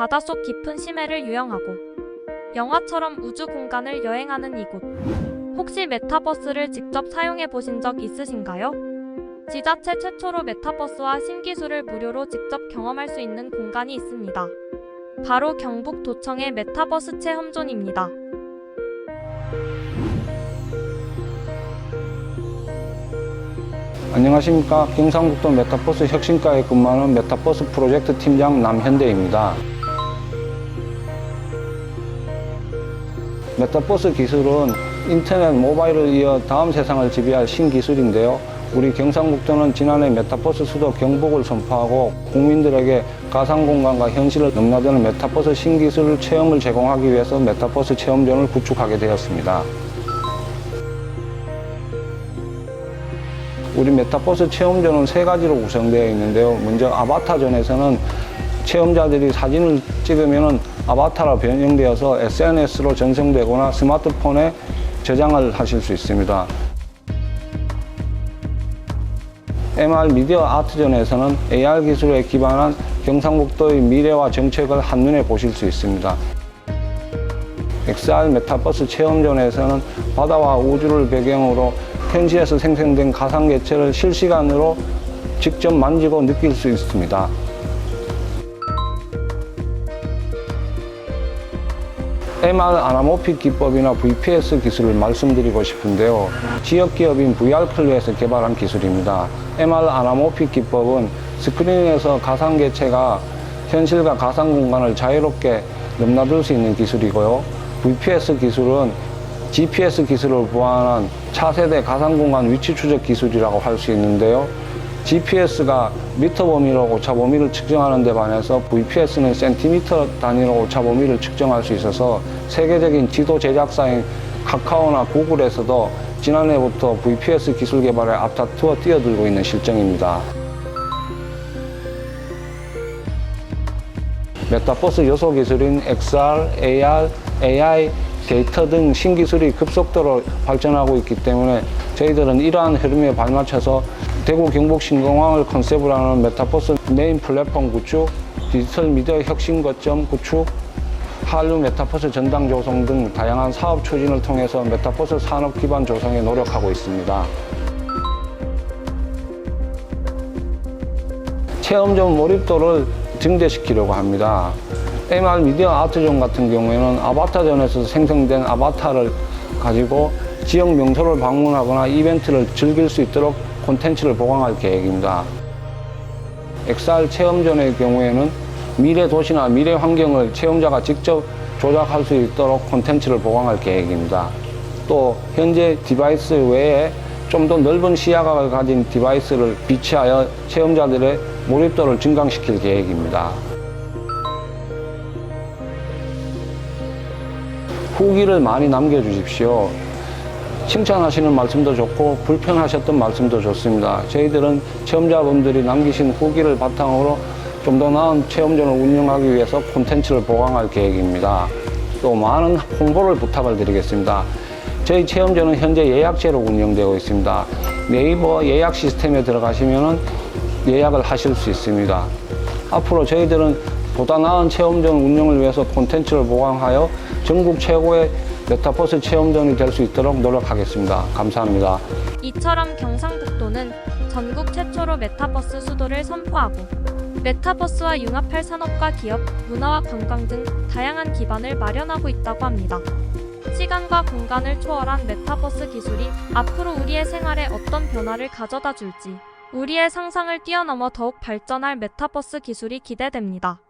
바닷속 깊은 심해를 유영하고 영화처럼 우주 공간을 여행하는 이곳. 혹시 메타버스를 직접 사용해 보신 적 있으신가요? 지자체 최초로 메타버스와 신기술을 무료로 직접 경험할 수 있는 공간이 있습니다. 바로 경북도청의 메타버스 체험존입니다. 안녕하십니까. 경상북도 메타버스 혁신과에 근무하는 메타버스 프로젝트 팀장 남현대입니다. 메타버스 기술은 인터넷, 모바일을 이어 다음 세상을 지배할 신기술인데요. 우리 경상북도는 지난해 메타버스 수도 경북을 선포하고 국민들에게 가상공간과 현실을 넘나드는 메타버스 신기술 체험을 제공하기 위해서 메타버스 체험존을 구축하게 되었습니다. 우리 메타버스 체험존은 세 가지로 구성되어 있는데요. 먼저 아바타존에서는 체험자들이 사진을 찍으면 아바타로 변형되어서 SNS로 전송되거나 스마트폰에 저장을 하실 수 있습니다. MR 미디어 아트존에서는 AR 기술에 기반한 경상북도의 미래와 정책을 한눈에 보실 수 있습니다. XR 메타버스 체험존에서는 바다와 우주를 배경으로 현지에서 생성된 가상개체를 실시간으로 직접 만지고 느낄 수 있습니다. MR 아나모픽 기법이나 VPS 기술을 말씀드리고 싶은데요. 지역 기업인 VR클루에서 개발한 기술입니다. MR 아나모픽 기법은 스크린에서 가상 개체가 현실과 가상 공간을 자유롭게 넘나들 수 있는 기술이고요. VPS 기술은 GPS 기술을 보완한 차세대 가상 공간 위치 추적 기술이라고 할 수 있는데요. GPS가 미터 범위로 오차 범위를 측정하는 데 반해서 VPS는 센티미터 단위로 오차 범위를 측정할 수 있어서 세계적인 지도 제작사인 카카오나 구글에서도 지난해부터 VPS 기술 개발에 앞다투어 뛰어들고 있는 실정입니다. 메타버스 요소 기술인 XR, AR, AI, 데이터 등 신기술이 급속도로 발전하고 있기 때문에 저희들은 이러한 흐름에 발맞춰서 대구 경북 신공항을 컨셉으로 하는 메타버스 메인 플랫폼 구축, 디지털 미디어 혁신 거점 구축, 한류 메타버스 전당 조성 등 다양한 사업 추진을 통해서 메타버스 산업 기반 조성에 노력하고 있습니다. 체험점 몰입도를 증대시키려고 합니다. MR 미디어 아트존 같은 경우에는 아바타존에서 생성된 아바타를 가지고 지역 명소를 방문하거나 이벤트를 즐길 수 있도록 콘텐츠를 보강할 계획입니다. XR 체험존의 경우에는 미래 도시나 미래 환경을 체험자가 직접 조작할 수 있도록 콘텐츠를 보강할 계획입니다. 또 현재 디바이스 외에 좀 더 넓은 시야각을 가진 디바이스를 비치하여 체험자들의 몰입도를 증강시킬 계획입니다. 후기를 많이 남겨주십시오. 칭찬하시는 말씀도 좋고 불편하셨던 말씀도 좋습니다. 저희들은 체험자분들이 남기신 후기를 바탕으로 좀 더 나은 체험존을 운영하기 위해서 콘텐츠를 보강할 계획입니다. 또 많은 홍보를 부탁을 드리겠습니다. 저희 체험존은 현재 예약제로 운영되고 있습니다. 네이버 예약 시스템에 들어가시면 예약을 하실 수 있습니다. 앞으로 저희들은 보다 나은 체험존 운영을 위해서 콘텐츠를 보강하여 전국 최고의 메타버스 체험존이 될 수 있도록 노력하겠습니다. 감사합니다. 이처럼 경상북도는 전국 최초로 메타버스 수도를 선포하고 메타버스와 융합할 산업과 기업, 문화와 관광 등 다양한 기반을 마련하고 있다고 합니다. 시간과 공간을 초월한 메타버스 기술이 앞으로 우리의 생활에 어떤 변화를 가져다 줄지 우리의 상상을 뛰어넘어 더욱 발전할 메타버스 기술이 기대됩니다.